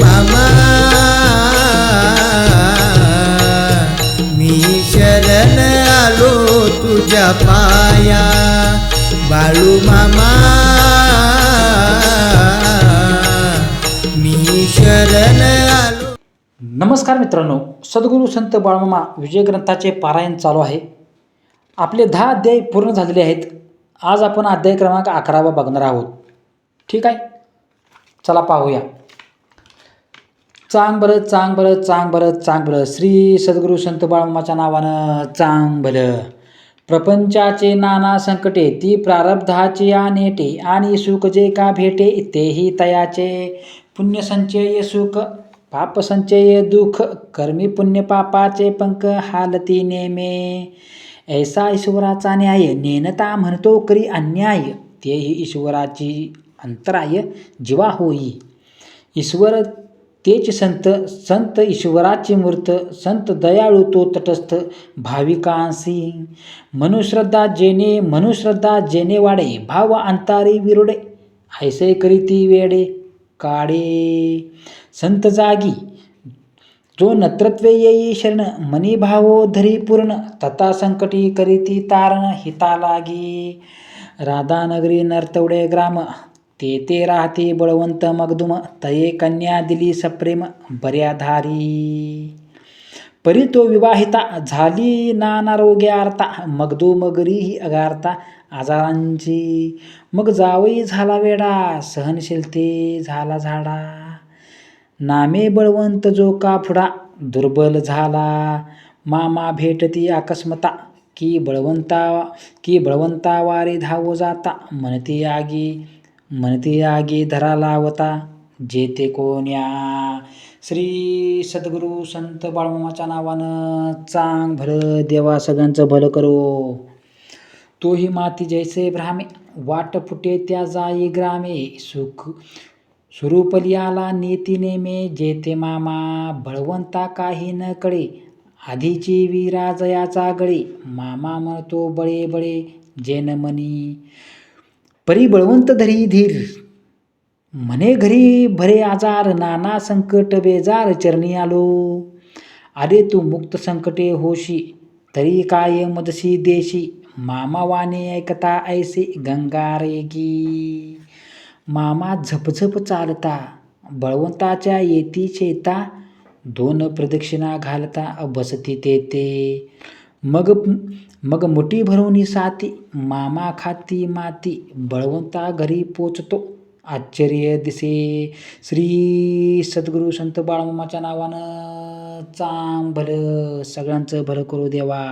मामा मी शरण आलो तुझ्या पाया. बाळू मामा मी शरण आलो. नमस्कार मित्रांनो सद्गुरू संत बाळमामा विजय ग्रंथाचे पारायण चालू आहे. आपले दहा अध्याय पूर्ण झालेले आहेत. आज आपण अध्याय क्रमांक अकरावा बघणार आहोत. ठीक आहे? चला पाहूया. चांग बरं चांग बरं चांग बरं चांग बरं श्री सद्गुरू संत बाळमाच्या नावानं चांग भलं. प्रपंचाचे नाना संकटे ती प्रारब्धाची या नेटे आणि सुख जे का भेटे तेही तयाचे. पुण्यसंचय सुख पापसंचय दुःख कर्मी पुण्य पापाचे पंख हालती नेमे. ऐसा ईश्वराचा न्याय नेनता म्हणतो करी अन्याय तेही ईश्वराची अंतराय जीवा होई. ईश्वर तेच संत संत ईश्वराची मूर्त संत दयाळू तो तटस्थ भाविकांसी. मनुश्रद्धा जेने मनुश्रद्धा जेने वाडे भाव अंतारी विरुडे. ऐसे करीती वेडे काडे. संत जागी जो नत्रत्वे येई शरण मनी भावो धरी पूर्ण तथा संकटी करीती तारण हिता लागी राधानगरी नरतवडे ग्राम ते ते राहते बळवंत मगदुम तये कन्या दिली सप्रेम बऱ्याधारी. परी तो विवाहिता झाली नानारोग्यार्ता आरता मगदुम ही अगारता आजारांची. मग जावई झाला वेडा सहनशीलते झाला झाडा. नामे बळवंत जो का फुडा दुर्बल झाला. मामा भेटती अकस्मता की बळवंता की बळवंता वारे धावो जाता म्हणती आगी. म्हणती आगी धरा लावता जेते कोण्या? श्री सद्गुरू संत बाळमामाच्या नावानं चांग भलं देवा सगळ्यांचं भलं करो. तोही माती जैसे भ्रामे वाट फुटे त्या जाई ग्रामे. सुख सुरूपली आला नीती नेमे जेते मामा बळवंता काही न कळे आधीची वीरा जयाचा गळे मामा म्हणतो बळे बळे जेन मनी. परी बळवंत धरी धीर. म्हणे घरी भरे आजार नाना संकट बेजार चरणी आलो. अरे तू मुक्त संकटे होशी तरी काय मदसी देशी? मामा ऐकता ऐसे गंगा रेगी. मामा झपझप चालता बळवंताच्या येती चेता दोन प्रदक्षिणा घालता बसती ते मग मग मुठी भरवणी साती मामा खाती माती बळवंता घरी पोचतो. आश्चर्य दिसे. श्री सद्गुरू संत बाळमामाच्या नावानं चांग भलं सगळ्यांचं भलं करू देवा.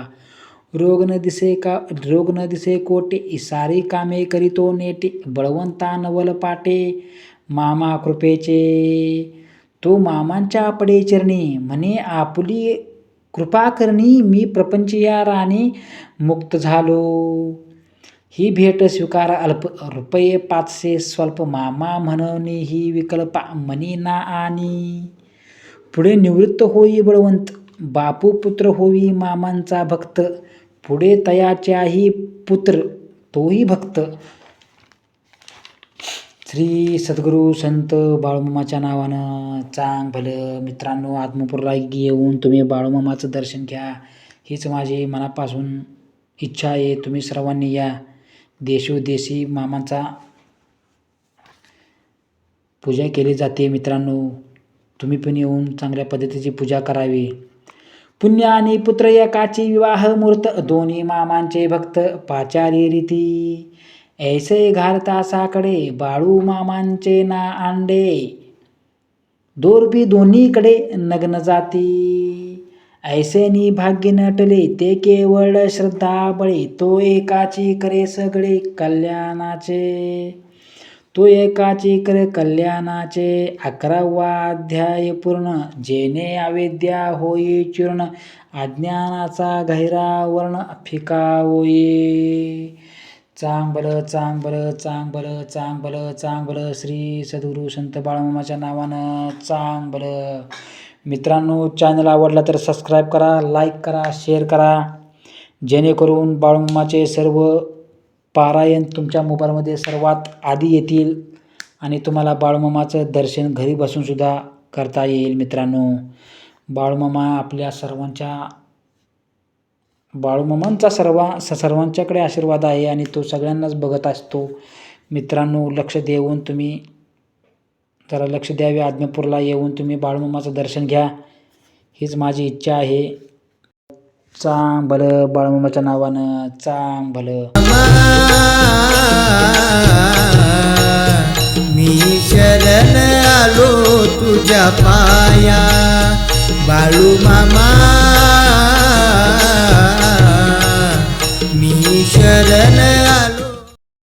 रोग न दिसे का रोग न दिसे कोटे सारी कामे करीतो नेटे बळवंता नवल पाटे. मामा कृपेचे. तो मामांच्या पडे चरणी म्हणे आपुली कृपा करणी मी प्रपंच या राणी मुक्त झालो. ही भेट स्वीकारा अल्प रुपये पाचशे स्वल्प मामा म्हणणे ही विकल्पा मनी ना आणि. पुढे निवृत्त होई बळवंत बापू पुत्र होई मामांचा भक्त पुढे तयाच्याही पुत्र तोही भक्त. श्री सद्गुरू संत बाळूमामाच्या नावानं चांग भलं. मित्रांनो आत्मपूरला येऊन तुम्ही बाळूमामाचं दर्शन घ्या. हीच माझी मनापासून इच्छा आहे. तुम्ही सर्वांनी या. देशोदेशी मामांचा पूजा केली जाते मित्रांनो. तुम्ही पण येऊन चांगल्या पद्धतीची पूजा करावी. पुण्य आणि पुत्र एकाची विवाह मूर्त दोन्ही मामांचे भक्त पाचारी रीती. ऐसे घालता तासाकडे बाळू मामांचे ना आंडे दोरबी दोन्हीकडे नग्न जाती. ऐसेनी भाग्य नटले ते केवळ श्रद्धा बळे तो एकाची करे सगळे कल्याणाचे. तो एकाची करे कल्याणाचे. अकरावा अध्याय पूर्ण. जेने अविद्या होई चूर्ण अज्ञानाचा गहिरा वर्ण फिका होई चांग बलं चांग बलं चांग बलं चांग चांग बलं श्री सद्गुरू संत बाळमामाच्या नावानं चांग बलं मित्रांनो चॅनल आवडला तर सबस्क्राईब करा लाईक करा शेअर करा. जेणेकरून बाळमामाचे सर्व पारायण तुमच्या मोबाईलमध्ये सर्वात आधी येतील आणि तुम्हाला बाळमामाचं दर्शन घरी बसूनसुद्धा करता येईल मित्रांनो. बाळमामा आपल्या सर्वांच्या बाळूमामांचा सर्वा स- सर्वांच्याकडे आशीर्वाद आहे आणि तो सगळ्यांनाच बघत असतो. मित्रांनो लक्ष देऊन तुम्ही जरा लक्ष द्यावे. आदमापूरला येऊन तुम्ही बाळूमामाचं दर्शन घ्या. हीच माझी इच्छा आहे. चांग भलं बाळूमामाच्या नावानं चांग भलं मी शरण आलो तुझ्या पाया. बाळू मामा